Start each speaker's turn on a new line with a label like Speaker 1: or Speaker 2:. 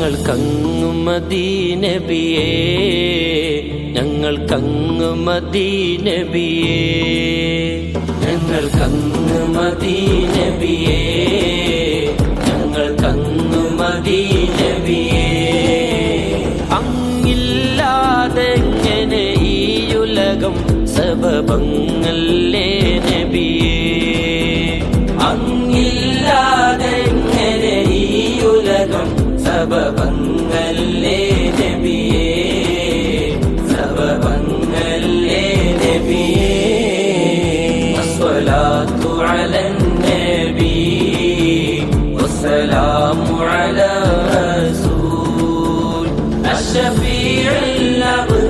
Speaker 1: ഞങ്ങൾക്കങ്ങു മദീനബിയേ ഞങ്ങൾക്കങ്ങു മദീനബിയേ ഞങ്ങൾക്കങ്ങു മദീനബിയേ ഞങ്ങൾക്കങ്ങു മദീനബിയേ അങ്ങില്ലാതെങ്ങനെ ഈ ഉലകം സബബങ്ങല്ലേ നബിയേ? അങ്ങില്ലാതെങ്ങനെ സബബങ്ങളിലെ നബിയേ സബബങ്ങളിലെ നബിയേ അസ്വലാത്തു അല നബി വസ്സലാമു അല റസൂൽ അശ്ശഫീഉൽ അബ്ദ